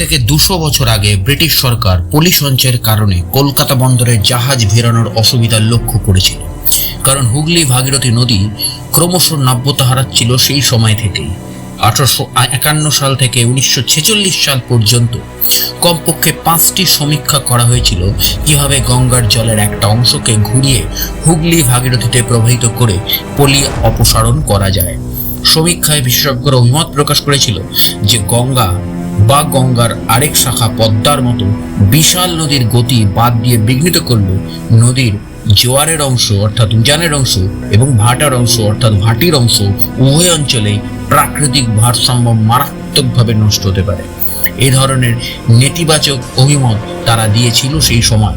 থেকে দুশো বছর আগে ব্রিটিশ সরকার পলি সঞ্চয়ের কারণে কলকাতা বন্দরে জাহাজ ভেরানোর অসুবিধা লক্ষ্য করেছিল। কারণ হুগলি ভাগীরথী নদী ক্রমশ নাব্যতা হারাচ্ছিল সেই সময় থেকেই। আঠারোশো একান্ন সাল থেকে উনিশশো ছেচল্লিশ সাল পর্যন্ত কমপক্ষে পাঁচটি সমীক্ষা করা হয়েছিল কীভাবে গঙ্গার জলের একটা অংশকে ঘুরিয়ে হুগলি ভাগীরথীতে প্রবাহিত করে পলি অপসারণ করা যায়। সমীক্ষায় বিশেষজ্ঞরা অভিমত প্রকাশ করেছিল যে গঙ্গা বা গঙ্গার আরেক শাখা পদ্মার মতো বিশাল নদীর গতি বাদ দিয়ে বিঘ্নিত করল নদীর জোয়ারের অংশ, অর্থাৎ উজানের অংশ এবং ভাটার অংশ, অর্থাৎ ভাটির অংশ উভয় অঞ্চলে প্রাকৃতিক ভারসাম্য মারাত্মকভাবে নষ্ট হতে পারে। এ ধরনের নেতিবাচক অভিমত তারা দিয়েছিল সেই সময়।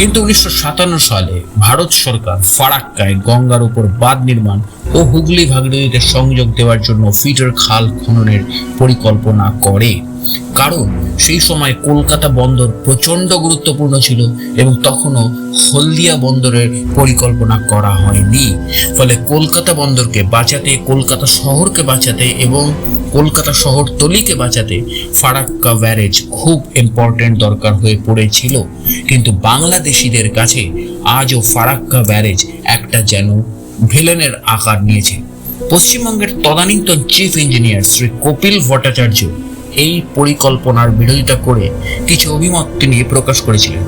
কিন্তু উনিশশো সাতান্ন সালে ভারত সরকার ফারাক্কায় গঙ্গার উপর বাঁধ নির্মাণ ও হুগলি ভাগীরথীতে সংযোগ দেওয়ার জন্য ফিটার খাল খননের পরিকল্পনা করে। কারণ সেই সময় কলকাতা বন্দর প্রচণ্ড গুরুত্বপূর্ণ ছিল এবং তখনও হলদিয়া বন্দরের পরিকল্পনা করা হয়নি। ফলে কলকাতা বন্দরকে বাঁচাতে, কলকাতা শহরকে বাঁচাতে এবং কলকাতা শহর তলিকে বাঁচাতে ফারাক্কা ব্যারেজ খুব ইম্পর্টেন্ট দরকার হয়ে পড়েছিল। কিন্তু বাংলাদেশিদের কাছে আজও ফারাক্কা ব্যারেজ একটা যেন ভিলেনের আকার নিয়েছে। পশ্চিমবঙ্গের তদানীন্তন চিফ ইঞ্জিনিয়ার শ্রী কপিল ভট্টাচার্য এই পরিকল্পনার বিরোধিতা করে কিছু অভিমত তিনি প্রকাশ করেছিলেন।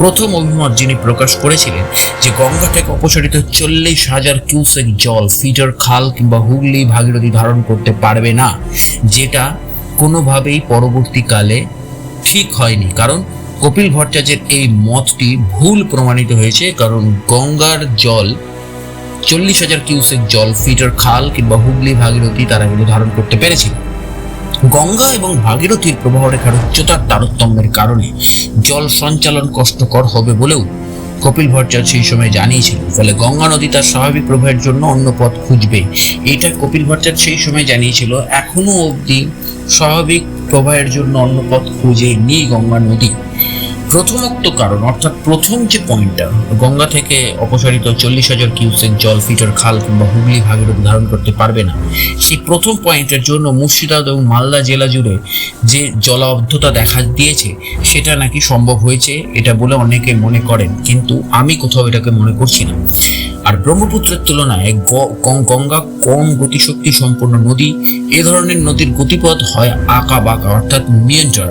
প্রথম অভিমত যিনি প্রকাশ করেছিলেন যে গঙ্গা থেকে অপসারিত চল্লিশ হাজার কিউসেক জল ফিটার খাল কিংবা হুগলি ভাগীরথী ধারণ করতে পারবে না, যেটা কোনোভাবেই পরবর্তীকালে ঠিক হয়নি। কারণ কপিল ভট্টাচার্যের এই মতটি ভুল প্রমাণিত হয়েছে, কারণ গঙ্গার জল, চল্লিশ হাজার কিউসেক জল ফিটার খাল কিংবা হুগলি ভাগীরথী তারা এগুলো ধারণ করতে পেরেছিল। গঙ্গা এবং ভাগীরথীর প্রবাহ রেখার উচ্চতার তারতম্যের কারণে জল সঞ্চালন কষ্টকর হবে বলেও কপিল ভট্টাচার্য সেই সময় জানিয়েছিল ফলে গঙ্গা নদী তার স্বাভাবিক প্রবাহের জন্য অন্য পথ খুঁজবে। এটা কপিল ভট্টাচার্য সেই সময় জানিয়েছিল, এখনও অবধি স্বাভাবিক প্রবাহের জন্য অন্য পথ খুঁজে নি গঙ্গা নদী। প্রথমোক্ত কারণ, অর্থাৎ প্রথম যে পয়েন্টটা গঙ্গা থেকে অপসারিত চল্লিশ হাজার কিউসেক জল ফিটার খাল কিংবা হুগলি ভাগের ধারণ করতে পারবে না। সেই প্রথম পয়েন্টের জন্য মুর্শিদাবাদ এবং মালদা জেলা জুড়ে যে জলাবদ্ধতা দেখা দিয়েছে, সেটা নাকি সম্ভব হয়েছে, এটা বলে অনেকে মনে করেন। কিন্তু আমি কোথাও এটাকে মনে করছি না। আর ব্রহ্মপুত্রের তুলনায় গঙ্গা কম গতিশক্তি সম্পন্ন নদী, এ ধরনের নদীর গতিপথ হয় আঁকা বাঁকা, অর্থাৎ মিয়েন্টার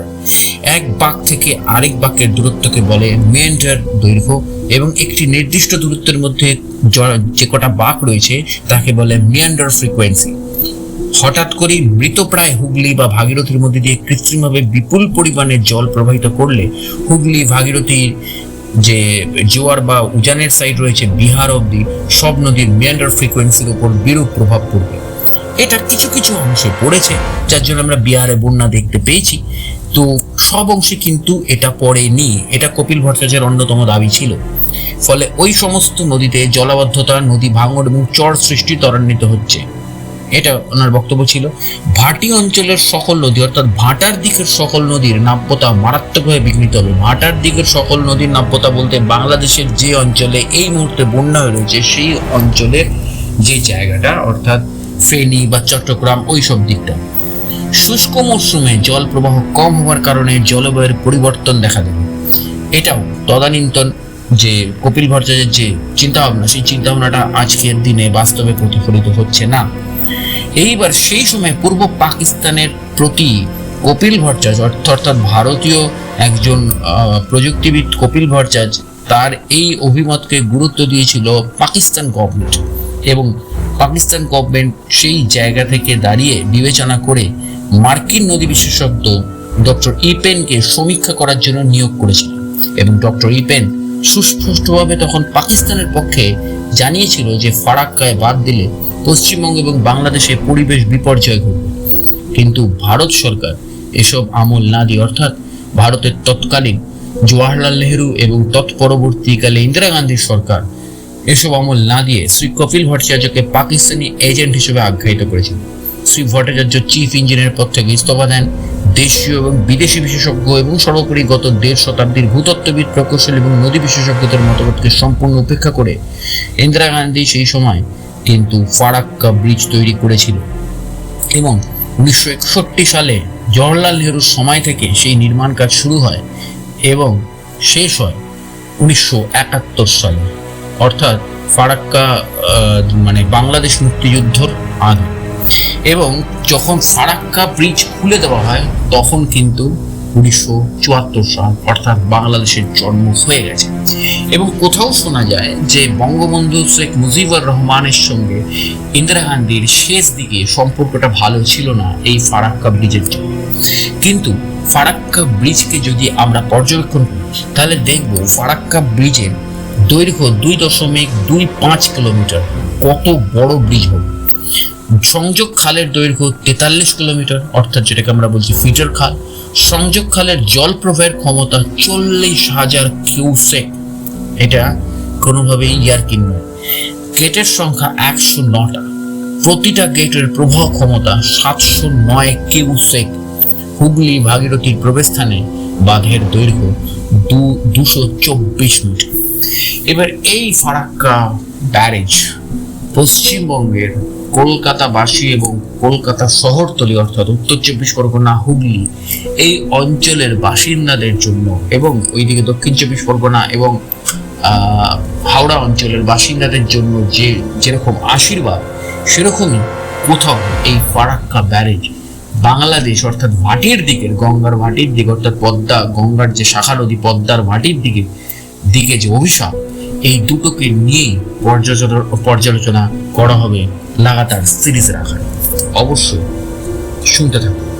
এক বাঁক থেকে আরেক বাঁকের দূরত্বকে বলে মিয়েন্টার দৈর্ঘ্য এবং একটি নির্দিষ্ট দূরত্বের মধ্যে যে কটা বাঁক রয়েছে, তাকে বলে মিয়ান্ডার ফ্রিকোয়েন্সি। হঠাৎ করেই মৃতপ্রায় হুগলি বা ভাগীরথীর মধ্যে দিয়ে কৃত্রিমভাবে বিপুল পরিমাণে জল প্রবাহিত করলে হুগলি ভাগীরথীর যে জোয়ার বা উজানের সাইড রয়েছে বিহার অবধি, সব নদীর মিয়ান্ডার ফ্রিকোয়েন্সির উপর বিরূপ প্রভাব পড়বে। এটা কিছু কিছু অংশে পড়েছে, যার জন্য আমরা বিহারে বন্যা দেখতে পেয়েছি। তো সব অংশে কিন্তু এটা পড়েনি, এটা কপিল ভট্টাচার্যের অন্যতম দাবি ছিল। ফলে ওই সমস্ত নদীতে জলাবদ্ধতা, নদী ভাঙন এবং চর সৃষ্টি ত্বরান্বিত হচ্ছে। এটা ওনার বক্তব্য ছিল। ভাটি অঞ্চলের সকল নদী, অর্থাৎ ভাটার দিকের সকল নদীর নাব্যতা মারাত্মকভাবে বিঘ্নিত হবে। ভাটার দিকের সকল নদীর নাব্যতা বলতে বাংলাদেশের যে অঞ্চলে এই মুহূর্তে বন্যা হয়ে রয়েছে, সেই অঞ্চলের যে জায়গাটা, অর্থাৎ ফেনী বা চট্টগ্রাম ওই সব দিকটা। শুষ্ক মরশুমে জল প্রবাহ কম হওয়ার কারণে জলবায়ুর পরিবর্তন দেখা দেবে। এটাও তদানীন্তন যে কপিল ভট্টাচার্যের যে চিন্তাভাবনা, সেই চিন্তাভাবনাটা আজকের দিনে বাস্তবে প্রতিফলিত হচ্ছে না। এইবার সেই সময় পূর্ব পাকিস্তানের প্রতি কপিল ভট্টাচার্য অর্থ- অর্থাৎ ভারতীয় একজন প্রযুক্তিবিদ কপিল ভট্টাচার্য, তার এই অভিমতকে গুরুত্ব দিয়েছিল পাকিস্তান গভর্নমেন্ট এবং পাকিস্তান গভর্নমেন্ট সেই জায়গা থেকে দাঁড়িয়ে বিবেচনা করে মার্কিন নদী বিশেষজ্ঞ ডক্টর ইপেনকে সমীক্ষা করার জন্য নিয়োগ করেছিল এবং ডক্টর ইপেন সুস্পষ্টভাবে তখন পাকিস্তানের পক্ষে জানিয়েছিল যে ফারাক্কায় বাদ দিলে পশ্চিমবঙ্গ এবং বাংলাদেশে পরিবেশ বিপর্যয় ঘটবে কিন্তু ভারত সরকার এসব আমল না দিয়ে, অর্থাৎ ভারতের তৎকালীন জওয়াহরলাল নেহরু এবং তৎপরবর্তীকালে ইন্দিরা গান্ধীর সরকার এসব আমল না দিয়ে শ্রী কপিল ভট্টাচার্যকে পাকিস্তানি এজেন্ট হিসেবে আখ্যায়িত করেছিল। শ্রী ভট্টাচার্য চিফ ইঞ্জিনিয়ার পদ থেকে ইস্তফা দেন দেশীয় এবং বিদেশি বিশেষজ্ঞ এবং সর্বোপরি গত দেড় শতাব্দীর ভূতত্ত্ববিদ, প্রকৌশল এবং নদী বিশেষজ্ঞদের মতামতকে সম্পূর্ণ উপেক্ষা করে ইন্দিরা গান্ধী সেই সময় কিন্তু ফারাক্কা ব্রিজ তৈরি করেছিল। এবং উনিশশো একষট্টি সালে জওহরলাল নেহরুর সময় থেকে সেই নির্মাণ কাজ শুরু হয় এবং শেষ হয় উনিশশো একাত্তর সালে। অর্থাৎ ফারাক্কা মানে বাংলাদেশ মুক্তিযুদ্ধর আগে। এবং যখন ফারাক্কা ব্রিজ খুলে দেওয়া হয়, তখন কিন্তু উনিশশো চুয়াত্তর সাল অর্থাৎ বাংলাদেশের জন্ম হয়ে গেছে। এবং কোথাও শোনা যায় যে বঙ্গবন্ধু শেখ মুজিবুর রহমানের সঙ্গে ইন্দিরা গান্ধীর শেষ দিকে সম্পর্কটা ভালো ছিল না এই ফারাক্কা ব্রিজের জন্য। কিন্তু ফারাক্কা ব্রিজকে যদি আমরা পর্যবেক্ষণ করি, তাহলে দেখব ফারাক্কা ব্রিজের দৈর্ঘ্য দুই দশমিক দুই পাঁচ কিলোমিটার। কত বড় ব্রিজ হবে? সংযোগ খালের দৈর্ঘ্য তেতাল্লিশ কিলোমিটার, অর্থাৎ যেটাকে আমরা বলছি ফিটার খাল। সংযোগ খালের জল প্রবাহের ক্ষমতা চল্লিশ হাজার কিউসেক। এটা কোনোভাবেই ইয়ারকিন নয়। গেটের সংখ্যা একশো নটা। প্রতিটা গেটের প্রবাহ ক্ষমতা সাতশো নয় কিউসেক। হুগলি ভাগীরথীর প্রবেশস্থানে বাঁধের দৈর্ঘ্য দু, দুশো চব্বিশ মিটার। এবার এই ফারাক্কা ব্যারেজ পশ্চিমবঙ্গের কলকাতাবাসী এবং কলকাতা শহরতলি, অর্থাৎ উত্তর চব্বিশ পরগনা, হুগলি, এই অঞ্চলের বাসিন্দাদের জন্য এবং ওইদিকে দক্ষিণ চব্বিশ পরগনা এবং হাওড়া অঞ্চলের বাসিন্দাদের জন্য যে যেরকম আশীর্বাদ, সেরকমই কোথাও এই ফারাক্কা ব্যারেজ বাংলাদেশ, অর্থাৎ ভাটির দিকের, গঙ্গার ভাটির দিকে, অর্থাৎ পদ্মা, গঙ্গার যে শাখা নদী, পদ্মার ভাটির দিকে দিকে যে অভিশাপ এই দুটোকে নিয়েই পর্যালোচনা পর্যালোচনা করা হবে লাগাতার সিরিজের আকারে। অবশ্যই শুনতে থাকুন।